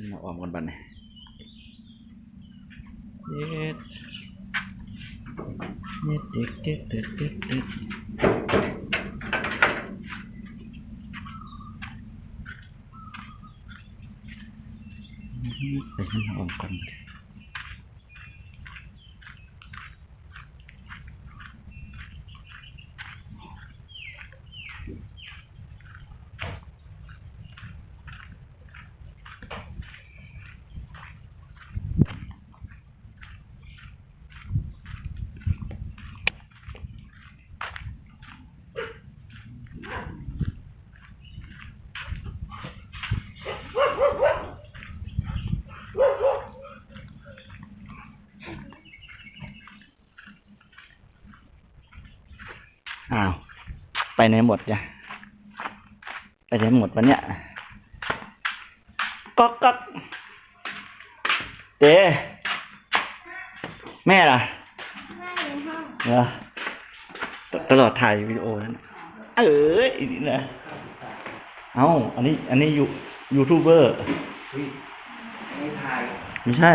นี่มาออมกันบัดนี่เย็ดเย็ดเด็ดเด็ดเด็ดเด็ดเด็ดไปให้มาออมกัน อ้าว ไปไหนหมดจ้ะไปไหนหมดวันเนี้ยก๊อกก๊อกเจ๊แม่ล่ะไม่ในห้องเหรอตตลอดถ่ายวิดีโอนั้นน่ะเอ้ยนี่นะเอ้าอันนี้ อันนี้ยูยูทูบเบอร์ไม่ถ่ายไม่ใช่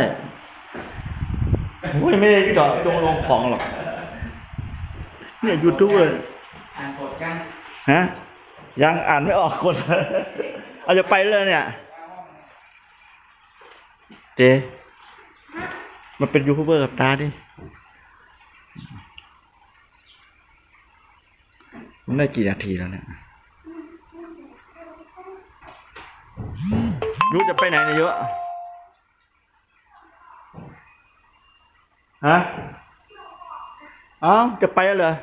โอ้ยไม่ได้ที่ดอกจงลงของหรอก เนี่ยยูทูบเบอร์ อ่านบทกันฮะยังอ่านไม่ออกคนเอาจะไปเลยเนี่ยเจมันเป็นยูทูบเบอร์กับตาดิมันได้กี่นาทีแล้วเนี่ยยูจะไปไหนเนี่ยเยอะฮะ เอ้า จะไปแล้วเหรอ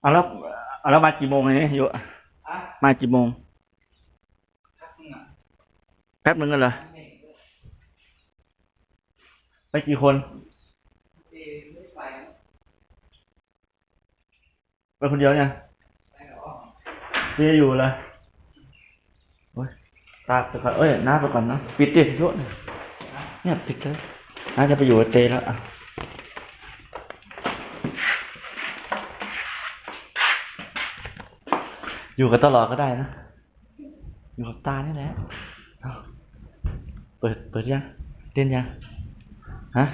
เอาแล้วเอาแล้วมากี่โมงเนี่ยโยอะมากี่โมงพักหนึ่งอะแป๊บนึงกันเหรอไม่ไปกี่คนเอ๊ะไม่ไปนะไปคนเดียวเนี่ยไปเหรอพี่อยู่เหรอโอ้ยตาไปก่อนเอ้ยน้าไปก่อนเนาะปิดดิโยเนี่ยปิดเลยน้าจะไปอยู่กับเตแล้วอะ อยู่กันตลอดก็ได้นะ อยู่กับตานี่แหละเอาเปิด เปิดยังเล่นยัง ฮะ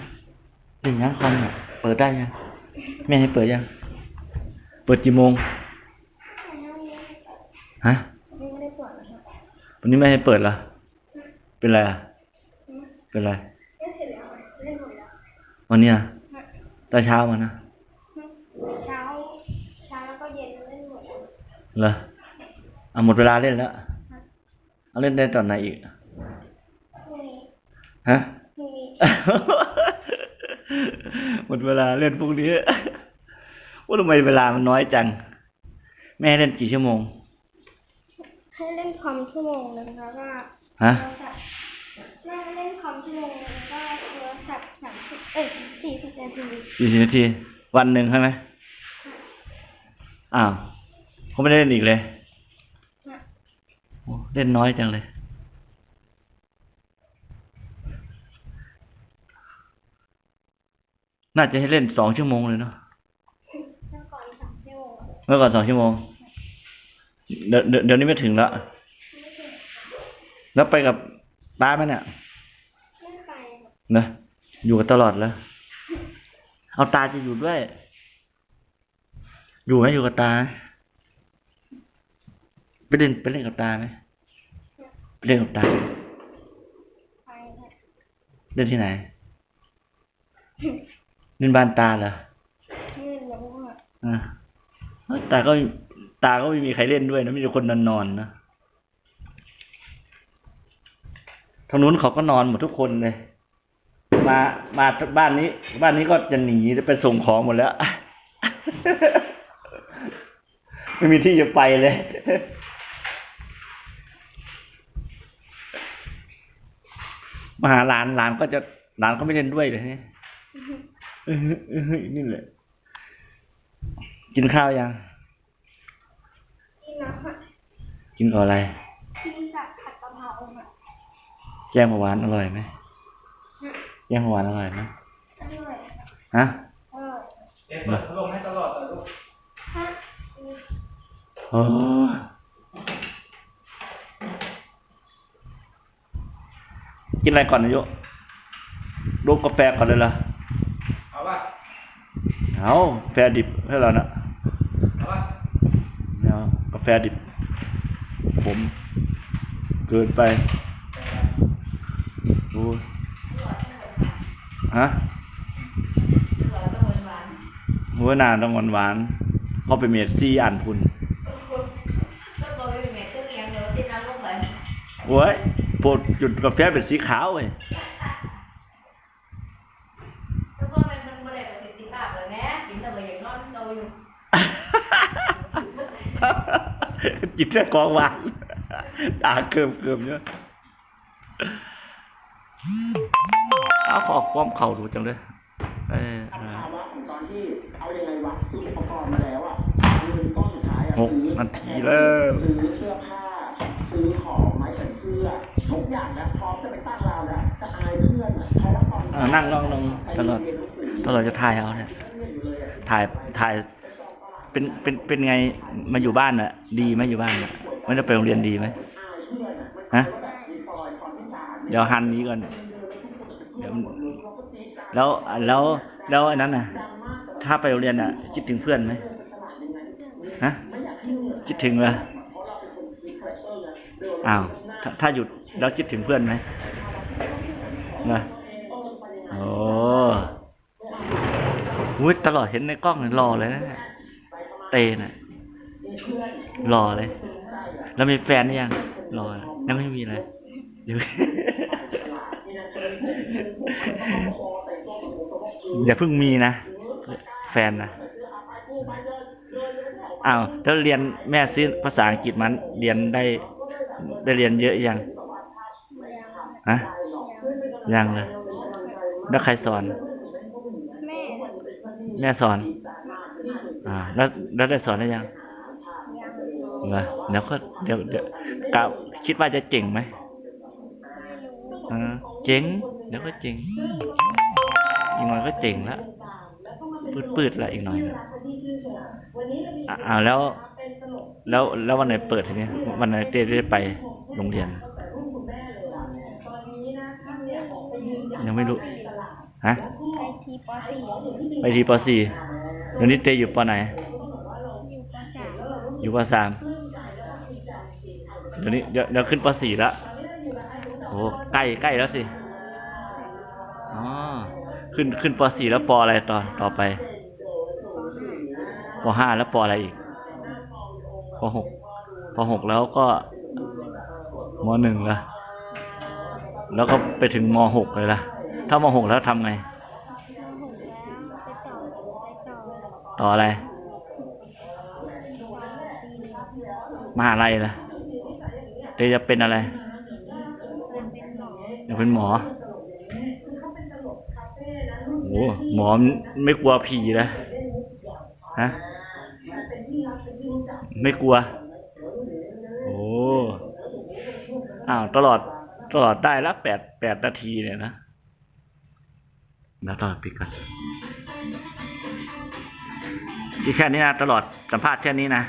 เล่นยังคอมเนี่ยเปิดได้ยัง แม่ให้เปิดยัง เปิดกี่โมง ฮะไม่ได้ปวดนะครับวันนี้ไม่ให้เปิดเหรอ เป็นไรอะ เป็นไรเล่นเสร็จแล้วเล่นหมดแล้ววันเนี้ยตอนเช้ามานะ เช้า เช้าแล้วก็เย็นเล่นหมดแล้วเหรอเอาหมดเวลาเล่นแล้วเอาเล่นได้ตอนไหนอีกพรุ่งนี้ฮะพรุ่งนี้หมดเวลาเล่นพวกนี้ว่าทำไมเวลามันน้อยจัง แม่ให้เล่นกี่ชั่วโมงให้เล่นคอมชั่วโมงนึงแล้วก็ฮะโทรศัพท์แม่เล่นคอมชั่วโมงนึงแล้วก็โทรศัพท์สามสิบเอ้ยสี่สิบนาทีสี่สิบนาที วันหนึ่งใช่ไหมอ้าวเขาไม่ได้เล่นอีกเลยโอ้ เล่นน้อยจังเลย น่าจะให้เล่นสองชั่วโมงเลยเนาะเมื่อก่อนสามชั่วโมงเมื่อก่อนสองชั่วโมง เดี๋ยวเดี๋ยวเดี๋ยวนี้ไม่ถึงแล้วแล้วไปกับป้าไหมเนี่ยไม่ไปครับนะอยู่กันตลอดแล้ว เอาตาจะอยู่ด้วย อยู่ไหมอยู่กับตา ไปเล่นไปเล่นกับตาไหมไปเล่นกับตาไปครับเล่นที่ไหนเล่นบ้านตาเหรอยื่นแล้วก็อ่าเอ้ยตาก็ตาก็ไม่มีใครเล่นด้วยนะมีแต่คนนอนๆนะทางนู้นเขาก็นอนหมดทุกคนเลย มามาบ้านนี้ บ้านนี้ก็จะหนีไปส่งของหมดแล้ว ไม่มีที่จะไปเลย มาหาหลานหลานก็จะหลานก็ไม่เล่นด้วยเลยเนี่ยเออเออนี่แหละกินข้าวยังนี่นะกินกับอะไรกินกับผัดกะเพราอะแกงผักหวานอร่อยไหมแกงผักหวานอร่อยไหมอร่อยฮะอร่อยเอ๊ะเปิดพัดลมให้ตลอดเลยลูกฮะโอ้กิน อะไรก่อนนายกรูปกาแฟก่อนเลยเหรอเอาป่ะเอากาแฟดิบให้เรานะเอาป่ะไม่เอากาแฟดิบ ผม เกินไปโอ้ยฮะหัวนานต้องหวานหวานๆเขาไปเมียดซี่อ่านพุนโอ้ยโปรดจุดกาแฟเป็นสีขาวเว้ยกินแต่ของหวานตาเกิมเกิมเยอะเอาขอความเข่าดูจังเลยเออภาวะของตอนที่เอายังไงวะซื้ออุปกรณ์มาแล้วอะเงินก้อนสุดท้ายอะหกซื้อนาทีแล้วซื้อเสื้อผ้าซื้อของไม้แขวนเสื้อ ทุกอย่างนะพร้อมจะไปตั้งเราแล้วจะอายเพื่อนอะเพราะว่าตอนอ่านั่งลองลองตลอดไปเรียนหนังสือตลอดจะถ่ายเอาเนี่ยถ่ายถ่ายเป็นเป็นเป็นไงมาอยู่บ้านน่ะ ดีไหมอยู่บ้านน่ะไม่ได้ไปโรงเรียนดีไหมอายเพื่อนอะมันฮะมีซอยคอนที่สามเดี๋ยวหันนี้ก่อนเดี๋ยวแล้วแล้วแล้วอันนั้นน่ะ ถ้าไปโรงเรียนน่ะ คิดถึงเพื่อนไหมฮะคิดถึงเหรออ้าวถ้าถ้าหยุด แล้วคิดถึงเพื่อนไหมนะโอ้วุ้ยตลอดเห็นในกล้องเนี่ยรอเลยนะเนี่ยเตน่ะรอเลย แล้วมีแฟนหรือยังรอยังไม่มีเลยเดี๋ยวอย่าเพิ่งมีนะ แฟนนะอ้าวแล้วเรียนแม่ซื้อภาษาอังกฤษมันเรียนได้ได้เรียนเยอะยัง ฮะยังเลยแล้วใครสอน แม่ แม่สอน อ่า แล้วแล้วได้สอนได้ยังยังเหรอเดี๋ยวก็เดี๋ยวเดี๋ยวกะคิดว่าจะเจ๋งไหมไม่รู้อ่าเจ๋งเดี๋ยวก็เจ๋งอีกหน่อยก็เจ๋งแล้วปืดปืดๆแล้วอีกหน่อยนะอะอ้าวแล้ว แล้วแล้ววันไหนเปิดทีนี้วันไหนเต้ได้ไปโรงเรียน ยังไม่รู้ฮะไอทีปสี่ไปทีปสี่เดี๋ยวนี้เต้อยู่ปไหน อยู่ปสามอยู่ปสามเดี๋ยวนี้เดี๋ยวเดี๋ยวขึ้นปสี่แล้วโอ้ใกล้ใกล้แล้วสิอ๋อขึ้นขึ้นปสี่แล้วปอะไรตอนต่อไปปห้าแล้วปอะไรอีกปหกปหกแล้วก็มหนึ่งละ แล้วก็ไปถึงมหกเลยละถ้ามหกแล้วทำไงมหกแล้วไปต่อไปต่อต่ออะไรต่อปีมหาลัยล่ะเตจะเป็นอะไรยังเป็นหมออยากเป็นหมอโอ้หมอไม่กลัวผีนะฮะ ไม่กลัว โอ้ อ้าว ตลอด ตลอดได้ละแปดแปดนาทีเนี่ยนะแล้วตลอดปิดก่อนที่แค่นี้นะ ตลอดสัมภาษณ์แค่นี้นะ